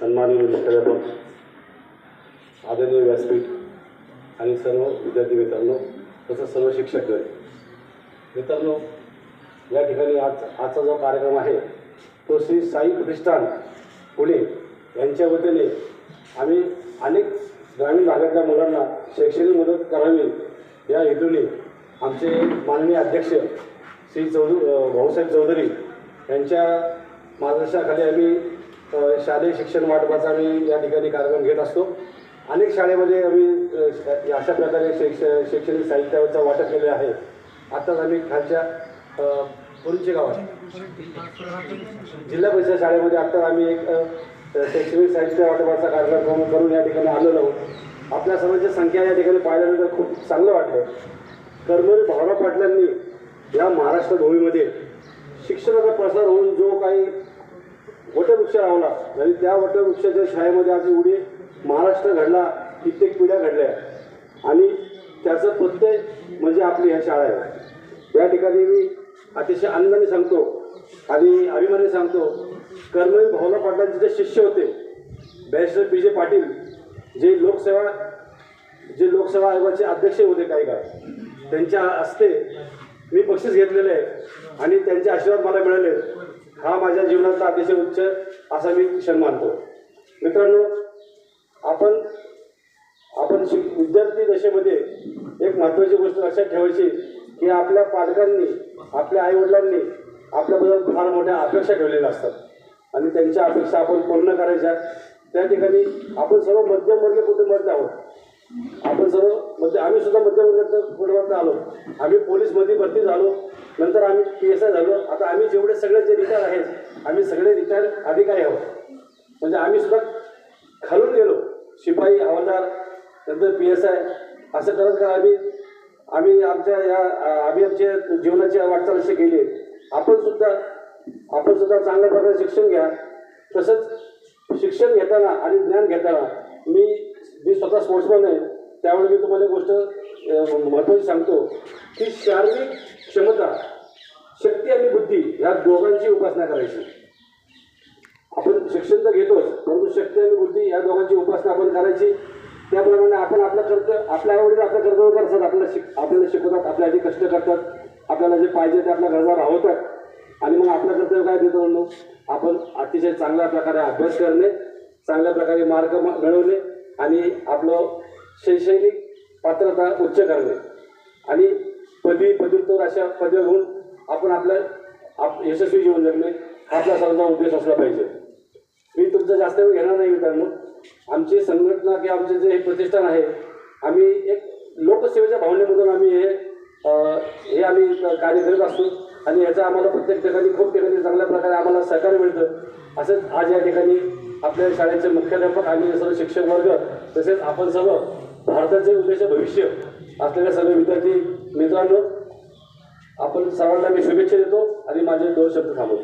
सन्माननीय मुख्याध्यापक आदरणीय व्यासपीठ आणि सर्व विद्यार्थी मित्रांनो तसंच सर्व शिक्षक मित्रांनो या ठिकाणी आज आजचा जो कार्यक्रम आहे तो श्री साई प्रतिष्ठान पुणे यांच्या वतीने आम्ही अनेक ग्रामीण भागातल्या मुलांना शैक्षणिक मदत करावी या हेतूने आमचे माननीय अध्यक्ष श्री चौधरी भाऊसाहेब चौधरी यांच्या मार्गदर्शनाखाली आम्ही शालेय शिक्षण वाटपाचा आम्ही या ठिकाणी कार्यक्रम घेत असतो. अनेक शाळेमध्ये आम्ही अशा प्रकारे शैक्ष शैक्षणिक साहित्याचं वाटप केले आहे. आत्ताच आम्ही खालच्या पुरुचे गावात जिल्हा परिषद शाळेमध्ये आत्ता आम्ही एक शैक्षणिक साहित्य वाटपाचा कार्यक्रम करून- या ठिकाणी आलेलो आहोत. आपल्या सर्वांची संख्या या ठिकाणी पाहिल्यानंतर खूप चांगलं वाटलं. कर्मवीर भावना पाटलांनी या महाराष्ट्र भूमीमध्ये शिक्षणाचा प्रसार होऊन जो काही वटवृक्ष लावला. आणि त्या वटवृक्षाच्या छायेमध्ये आज एवढी महाराष्ट्र घडला कित्येक पिढ्या घडल्या. आणि त्याचं प्रत्यय म्हणजे आपली ह्या शाळा आहे. या ठिकाणी मी अतिशय आनंदाने सांगतो आणि अभिमानाने सांगतो कर्मवीर भावना पाटलांचे जे शिष्य होते बॅरिस्टर पी जे पाटील जे लोकसेवा जे लोकसेवा आयोगाचे अध्यक्ष होते काही काळ त्यांच्या हस्ते मी बक्षीस घेतलेलं आहे आणि त्यांचे आशीर्वाद मला मिळाले. हा माझ्या जीवनाचा अतिशय उच्च असा मी क्षण मानतो. मित्रांनो आपण आपण शिक विद्यार्थी दशेमध्ये एक महत्त्वाची गोष्ट लक्षात ठेवायची की आपल्या पालकांनी आपल्या आईवडिलांनी आपल्याबद्दल फार मोठ्या अपेक्षा ठेवलेल्या असतात. आणि त्यांच्या अपेक्षा आपण पूर्ण करायच्या. त्या ठिकाणी आपण सर्व मध्यमवर्गीय कुटुंबातले आहोत. आपण सर्व मध्य आम्ही सुद्धा मध्यमवर्गाच्या कुटुंबात आलो. आम्ही पोलीसमध्ये भरती झालो. नंतर आम्ही पी एस आय झालो. आता आम्ही जेवढे सगळे जे रिटायर आहेत आम्ही सगळे रिटायर अधिकारी आहोत. म्हणजे आम्ही सुद्धा खालून गेलो. शिपाई हवालदार नंतर पी एस आय असं करत करत आम्ही आम्ही आमच्या या आम्ही आमच्या जीवनाची वाटचाल अशी केली आपण सुद्धा आपण सुद्धा चांगल्या प्रकारे शिक्षण घ्या. तसंच शिक्षण घेताना आणि ज्ञान घेताना मी मी स्वतः स्पोर्ट्समॅन आहे. त्यामुळे मी तुम्हाला एक गोष्ट महत्त्वाची सांगतो. की शारीरिक क्षमता शक्ती आणि बुद्धी या दोघांची उपासना करायची. आपण शिक्षण तर घेतोच परंतु शक्ती आणि बुद्धी या दोघांची उपासना आपण करायची. त्याप्रमाणे आपण आपलं कर्तव्य आपल्या आवडीला आपलं कर्तव्य करतात आपल्याला शिक आपल्याला शिकवतात आपल्या आधी कष्ट करतात आपल्याला जे पाहिजे ते आपल्या गरजा भावतात आणि मग आपलं कर्तव्य काय देतो म्हणून? आपण अतिशय चांगल्या प्रकारे अभ्यास करणे चांगल्या प्रकारे मार्क म- मिळवणे आणि आपलं शैक्षणिक पात्रता उच्च करणे. आणि पदवी पदव्युत्तर अशा पदव्या घेऊन आपण आपलं आप यशस्वी जीवन जगणे हा आपला सर्वांचा उद्देश असला पाहिजे. मी तुमचा जास्त वेळ घेणार नाही मित्रांनो. आमची संघटना किंवा आमचे जे हे प्रतिष्ठान आहे आम्ही एक लोकसेवेच्या भावनेमधून आम्ही हे हे आम्ही कार्य करत असतो. आणि याचा आम्हाला प्रत्येक ठिकाणी खूप ठिकाणी चांगल्या प्रकारे आम्हाला सहकार्य मिळतं. असंच आज या ठिकाणी आपल्या शाळेचे मुख्याध्यापक आणि सर्व शिक्षक वर्ग तसेच आपण सर्व भारताचे उद्देश भविष्य असलेले सर्व विद्यार्थी मित्रांनो आपण सर्वांना मी शुभेच्छा देतो आणि माझे दोन शब्द थांबवतो.